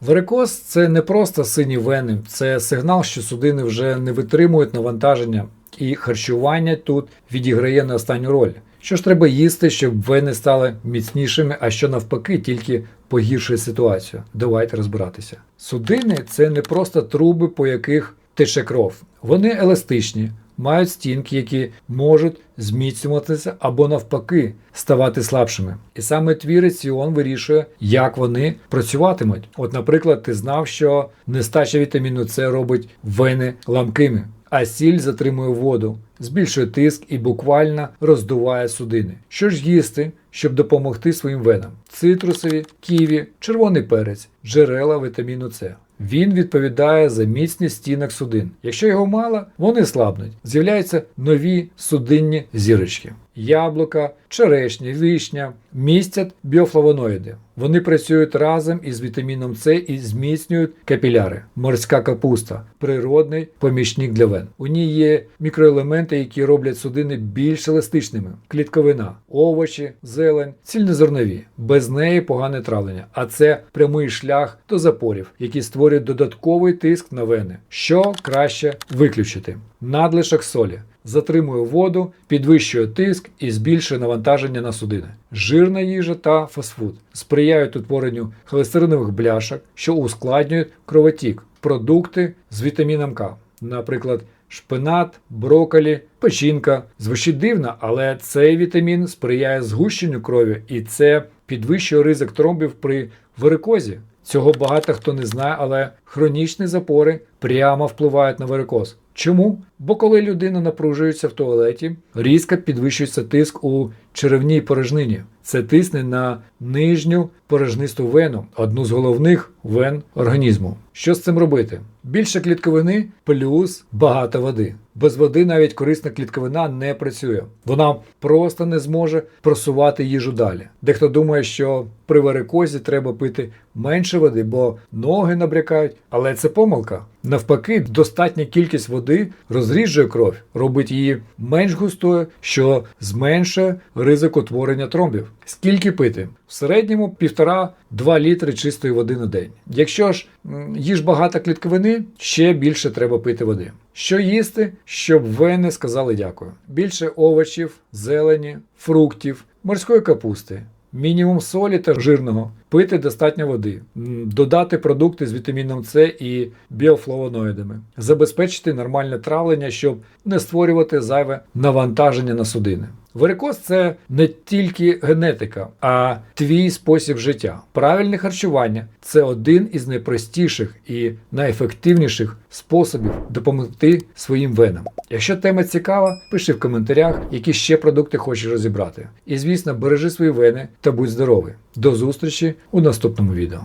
Варикоз це не просто сині вени, це сигнал, що судини вже не витримують навантаження, і харчування тут відіграє не останню роль. Що ж треба їсти, щоб вени стали міцнішими, а що навпаки, тільки погіршує ситуацію. Давайте розбиратися. Судини це не просто труби, по яких тече кров. Вони еластичні, мають стінки, які можуть зміцнюватися або навпаки ставати слабшими. І саме твій раціон вирішує, як вони працюватимуть. От, наприклад, ти знав, що нестача вітаміну С робить вени ламкими, а сіль затримує воду, збільшує тиск і буквально роздуває судини. Що ж їсти, щоб допомогти своїм венам? Цитрусові, ківі, червоний перець, джерела вітаміну С. Він відповідає за міцність стінок судин. Якщо його мало, вони слабнуть. З'являються нові судинні зірочки. Яблука, черешня, вишня містять біофлавоноїди. Вони працюють разом із вітаміном С і зміцнюють капіляри. Морська капуста природний помічник для вен. У ній є мікроелементи, які роблять судини більш еластичними. Клітковина, овочі, зелень, цільнозернові. Без неї погане травлення, а це прямий шлях до запорів, які створюють додатковий тиск на вени. Що краще виключити? Надлишок солі. Затримує воду, підвищує тиск і збільшує навантаження на судини. Жирна їжа та фастфуд сприяють утворенню холестеринових бляшок, що ускладнюють кровотік, продукти з вітаміном К, наприклад, шпинат, брокколі, печінка. Звучить дивно, але цей вітамін сприяє згущенню крові і це підвищує ризик тромбів при варикозі. Цього багато хто не знає, але хронічні запори прямо впливають на варикоз. Чому? Бо коли людина напружується в туалеті, різко підвищується тиск у черевній порожнині. Це тисне на нижню порожнисту вену, одну з головних вен організму. Що з цим робити? Більше клітковини плюс багато води. Без води навіть корисна клітковина не працює. Вона просто не зможе просувати їжу далі. Дехто думає, що при варикозі треба пити менше води, бо ноги набрякають, але це помилка. Навпаки, достатня кількість води розріджує кров, робить її менш густою, що зменшує ризик утворення тромбів. Скільки пити? В середньому 1,5-2 літри чистої води на день. Якщо ж їж багато клітковини, ще більше треба пити води. Що їсти, щоб вени сказали дякую. Більше овочів, зелені, фруктів, морської капусти. Мінімум солі та жирного, пити достатньо води, додати продукти з вітаміном С і біофлавоноїдами, забезпечити нормальне травлення, щоб не створювати зайве навантаження на судини. Варикоз це не тільки генетика, а твій спосіб життя. Правильне харчування це один із найпростіших і найефективніших способів допомогти своїм венам. Якщо тема цікава, пиши в коментарях, які ще продукти хочеш розібрати. І звісно, бережи свої вени та будь здоровий. До зустрічі у наступному відео.